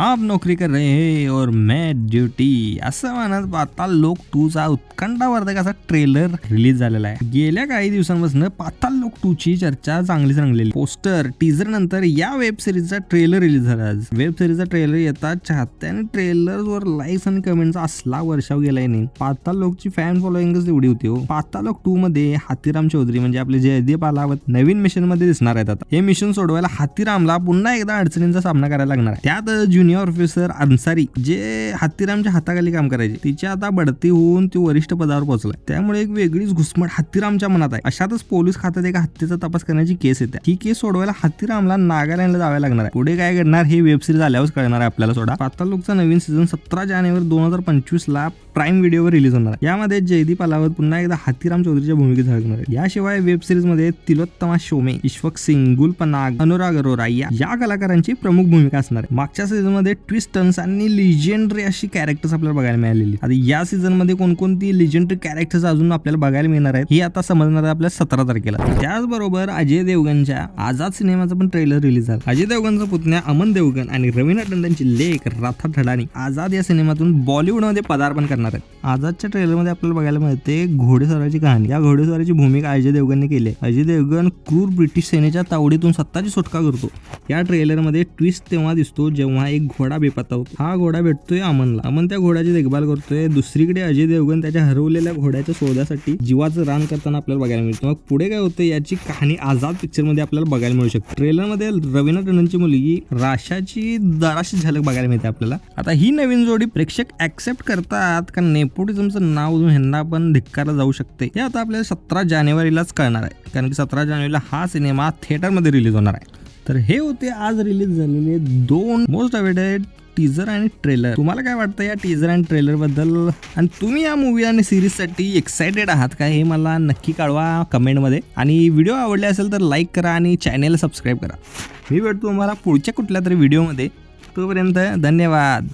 आप नोकरी कर रहे हैं और मैं ड्युटी असं म्हणत पाताल लोक टूचा उत्कंठावर्धक असा ट्रेलर रिलीज झालेला आहे. गेल्या काही दिवसांपासून पाताल लोक टू ची चर्चा चांगलीच रंगलेली. पोस्टर टीजर नंतर या वेब सिरीजचा ट्रेलर रिलीज झाला आज. वेब सिरीजचा ट्रेलर येतात चाहत्याने ट्रेलर वर लाईक्स आणि कमेंटचा असला वर्षाव गेलाय नाही. पाताल लोकची फॅन फॉलोईंगच एवढी होती हो. पाताल लोक टू मध्ये हातीराम चौधरी म्हणजे आपले जयदीप आलावत नवीन मिशनमध्ये दिसणार आहेत आता. हे मिशन सोडवायला हातीरामला पुन्हा एकदा अडचणींचा सामना करायला लागणार त्यात जुन ज्युनियर ऑफिसर अन्सारी जे हत्तीरामच्या हाताखाली काम करायचे तिची आता बढती होऊन ती वरिष्ठ पदावर पोहोचलाय. त्यामुळे एक वेगळीच घुसमट हत्तीरामच्या मनात आहे. अशातच पोलीस खात्यात एका हत्तीचा तपास करण्याची केस येते. ही केस सोडवायला हत्तीरामला नागालँडला जावे लागणार आहे. पुढे काय घडणार हे वेब सिरीज आल्यावर कळणार आहे आपल्याला सोडा. पाताल लोकचा नवीन सीझन सतरा जानेवारी दोन हजार पंचवीस ला प्राईम व्हिडिओवर रिलीज होणार आहे. यामध्ये जयदीप अलावत पुन्हा एकदा हातीराम चौधरीच्या भूमिकेत झळकणार आहे. याशिवाय वेब सिरीजमध्ये तिलोत्तमा शोमे ईश्वक सिंग गुल पनाग अनुराग अरोरा या या कलाकारांची प्रमुख भूमिका असणार आहे. मागच्या सीझन मध्ये ट्विस्ट टर्न्स आणि लिजेंडरी अशी कॅरेक्टर्स आपल्याला बघायला मिळालेली आता या सीझनमध्ये कोणकोणती लिजेंडरी कॅरेक्टर्स अजून आपल्याला बघायला मिळणार आहेत हे आता समजणार आहे आपल्या सतरा तारखेला. त्याचबरोबर अजय देवगनच्या आझाद सिनेमाचा पण ट्रेलर रिलीज झाला. अजय देवगनचा पुतण्या अमन देवगन आणि रवीना टंडनची लेख राथा ठडाणी आझाद या सिनेमातून बॉलिवूडमध्ये पदार्पण करणार आहेत. आझादच्या ट्रेलरमध्ये आपल्याला बघायला मिळते घोडेस्वाराची कहाणी. या घोडेस्वाराची भूमिका अजय देवगनने केली आहे. अजय देवगन क्रूर ब्रिटिश सेनेच्या तावडीतून सत्ताची सुटका करतो. या ट्रेलरमध्ये ट्विस्ट तेव्हा दिसतो जेव्हा एक घोडा बेपत्ता होतो. हा घोडा भेटतोय अमनला. अमन त्या घोड्याची देखभाल करतोय. दुसरीकडे अजय देवगन त्याच्या हरवलेल्या घोड्याच्या शोधासाठी जीवाचं रान करताना आपल्याला बघायला मिळतं. मग पुढे काय होतं याची कहाणी आझाद पिक्चरमध्ये आपल्याला बघायला मिळू शकते. ट्रेलरमध्ये रवीना टंडनची मुलगी राशाची दराशी झलक बघायला मिळते आपल्याला. आता ही नवीन जोडी प्रेक्षक ऍक्सेप्ट करतात का नाही नेपोटिझमचं नाव ह्यांना पण धिक्कारला जाऊ शकते. हे आता आपल्याला सतरा जानेवारीलाच कळणार आहे. कारण की सतरा जानेवारीला हा सिनेमा थिएटरमध्ये रिलीज होणार आहे. तर हे होते आज रिलीज झालेले दोन मोस्ट अवेटेड टीजर आणि ट्रेलर तुम्हाला काय वाटतं या टीजर आणि ट्रेलरबद्दल? आणि तुम्ही या मूवी आणि सिरीजसाठी एक्सायटेड आहात का हे मला नक्की कळवा कमेंटमध्ये आणि व्हिडिओ आवडले असेल तर लाईक करा आणि चॅनेल सबस्क्राईब करा. मी भेटतो तुम्हाला पुढच्या कुठल्या तरी व्हिडिओमध्ये तोपर्यंत धन्यवाद.